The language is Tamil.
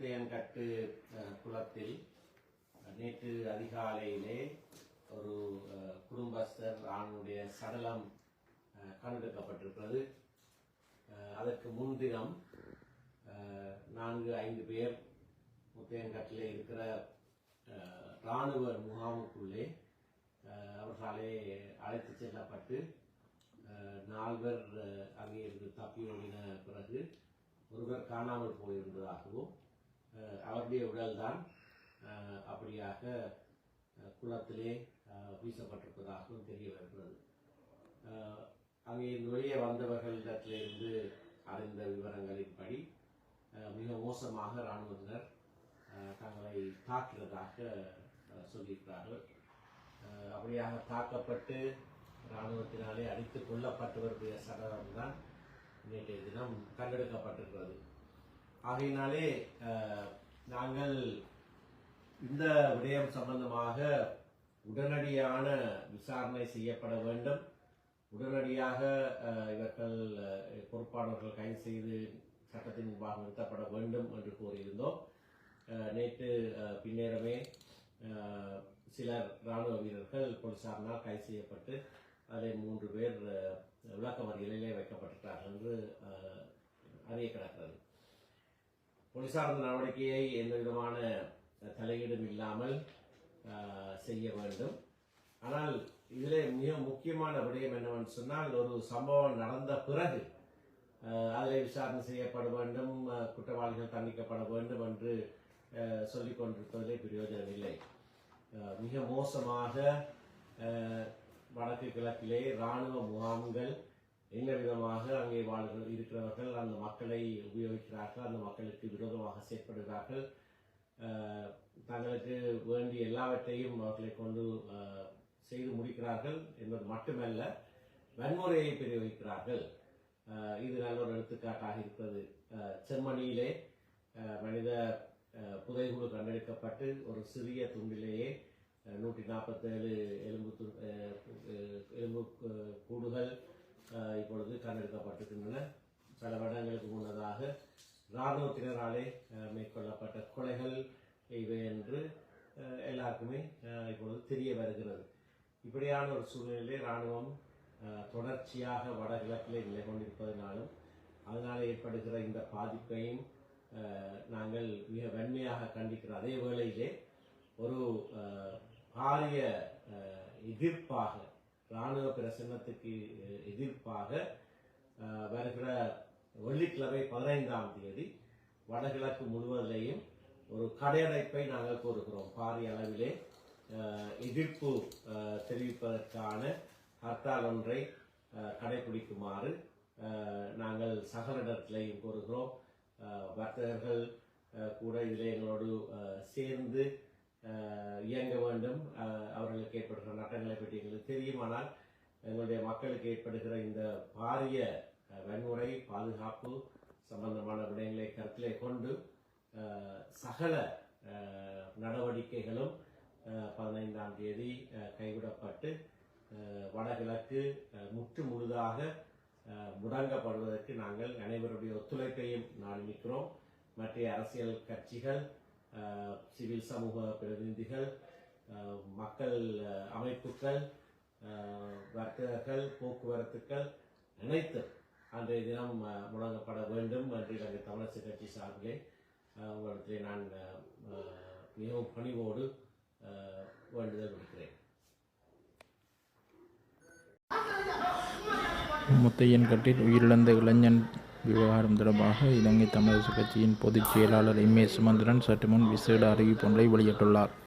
முத்தையன்கட்டு குளத்தில் நேற்று அதிகாலையிலே ஒரு குடும்பஸ்தர் ஆணுடைய சடலம் கண்டெடுக்கப்பட்டிருக்கிறது. அதற்கு முன்தினம் நான்கு ஐந்து பேர் முத்தையன்கட்டில் இருக்கிற ராணுவ இராணுவ முகாமுக்குள்ளே அவர்களாலே அழைத்து செல்லப்பட்டு நால்வர் அங்கே இருந்து தப்பி ஓடின பிறகு ஒருவர் காணாமல் போயிருந்ததாகவும் அவருடைய உடல்தான் அப்படியாக குளத்திலே வீசப்பட்டிருப்பதாகவும் தெரிய வருகிறது. அங்கே நுழைய வந்தவர்களிடத்திலிருந்து அறிந்த விவரங்களின்படி மிக மோசமாக இராணுவத்தினர் தங்களை தாக்கிறதாக சொல்லியிருக்கிறார்கள். அப்படியாக தாக்கப்பட்டு இராணுவத்தினாலே அடித்து கொல்லப்பட்டவருடைய சடலம் தான் நேற்றைய தினம் கண்டெடுக்கப்பட்டிருக்கிறது ஆகையினாலே நாங்கள் இந்த விடயம் சம்பந்தமாக உடனடியான விசாரணை செய்யப்பட வேண்டும். உடனடியாக இவர்கள் பொறுப்பாளர்கள் பொறுப்பானவர்கள் கைது செய்து சட்டத்தின் முன்பாக நிறுத்தப்பட வேண்டும் என்று கூறியிருந்தோம். நேற்று அஹ், பின்னேரமே சிலர் இராணுவ வீரர்கள் போலீசாரினால் கைது செய்யப்பட்டு அதில் மூன்று பேர் அஹ், விளக்கமறியலிலே வைக்கப்பட்டிருக்கிறார்கள் என்று அறிய கிடக்கிறது பொலிசார்ந்த நடவடிக்கையை எந்த விதமான தலையீடும் இல்லாமல் செய்ய வேண்டும். ஆனால் இதிலே மிக முக்கியமான விடயம் என்னவென்று சொன்னால் ஒரு சம்பவம் நடந்த பிறகு அதில் அதிலே விசாரணை செய்யப்பட வேண்டும் குற்றவாளிகள் தண்டிக்கப்பட வேண்டும் என்று சொல்லிக் கொண்டிருப்பதிலே பிரயோஜனம் இல்லை. மிக மோசமாக வடக்கு கிழக்கிலே இராணுவ முகாம்கள் என்ன விதமாக அங்கே வாழ்கிற இருக்கிறவர்கள் அந்த மக்களை உபயோகிக்கிறார்கள் அந்த மக்களுக்கு விரோதமாக செயற்படுகிறார்கள். தங்களுக்கு வேண்டிய எல்லாவற்றையும் அவர்களை கொண்டு செய்து முடிக்கிறார்கள் என்பது மட்டுமல்ல வன்முறையை பிரயோகிக்கிறார்கள். இது நல்ல ஒரு எடுத்துக்காட்டாக இருக்கிறது ஜெர்மனியிலே மனித புதைகுழு கண்டெடுக்கப்பட்டு ஒரு சிறிய துண்டிலேயே நூற்றி நாற்பத்தேழு எலும்பு எலும்பு கூடுகள் இப்பொழுது கண்டெடுக்கப்பட்டிருக்கின்றன. பல வருடங்களுக்கு முன்னதாக இராணுவத்தினராலே மேற்கொள்ளப்பட்ட கொலைகள் இவை என்று எல்லாருக்குமே இப்பொழுது தெரிய வருகிறது. இப்படியான ஒரு சூழ்நிலையிலே இராணுவம் தொடர்ச்சியாக வடகிழக்கிலே நிலை கொண்டிருப்பதனாலும் அதனால் ஏற்படுகிற இந்த பாதிப்பையும் நாங்கள் மிக வன்மையாக கண்டிக்கிற அதே வேளையிலே ஒரு பாரிய எதிர்ப்பாக இராணுவ பிரசன்னத்துக்கு எதிர்ப்பாக வருகிற வெள்ளிக்கிழமை பதினைந்தாம் தேதி வடகிழக்கு முழுவதிலேயும் ஒரு கடையடைப்பை நாங்கள் கோருகிறோம். பாரிய அளவிலே எதிர்ப்பு தெரிவிப்பதற்கான ஹர்த்தால் ஒன்றை கடைபிடிக்குமாறு நாங்கள் சகலிடத்திலையும் கோருகிறோம். வர்த்தகர்கள் கூட இதில் எங்களோடு சேர்ந்து இயங்க வேண்டும். அவர்களுக்கு ஏற்படுகிற நட்டங்களை பற்றி எங்களுக்கு தெரியும் ஆனால் எங்களுடைய மக்களுக்கு ஏற்படுகிற இந்த பாரிய வன்முறை பாதுகாப்பு சம்பந்தமான விடயங்களை கருத்திலே கொண்டு சகல நடவடிக்கைகளும் பதினைந்தாம் தேதி கைவிடப்பட்டு வடகிழக்கு முற்று முழுதாக முடங்கப்படுவதற்கு நாங்கள் அனைவருடைய ஒத்துழைப்பையும் நாடி நிற்கிறோம் மற்ற அரசியல் கட்சிகள் சிவில் சமூக பிரதிநிதிகள் மக்கள் அமைப்புகள் வர்த்தகர்கள் போக்குவரத்துக்கள் அனைத்து அன்றைய தினம் முழங்கப்பட வேண்டும் என்று எங்கள் தமிழரசு கட்சி சார்பிலே உங்களிடத்திலே நான் மிகவும் பணிவோடு வேண்டுதல் விடுக்கிறேன். முத்தையன்கட்டில் உயிரிழந்த இளைஞன் விவகாரம் தொடர்பாக இலங்கை தமிழரசு கட்சியின் பொதுச் செயலாளர் எம் ஏ சுமந்திரன் சற்று முன் விசேட அறிவிப்பொன்றை வெளியிட்டுள்ளார்.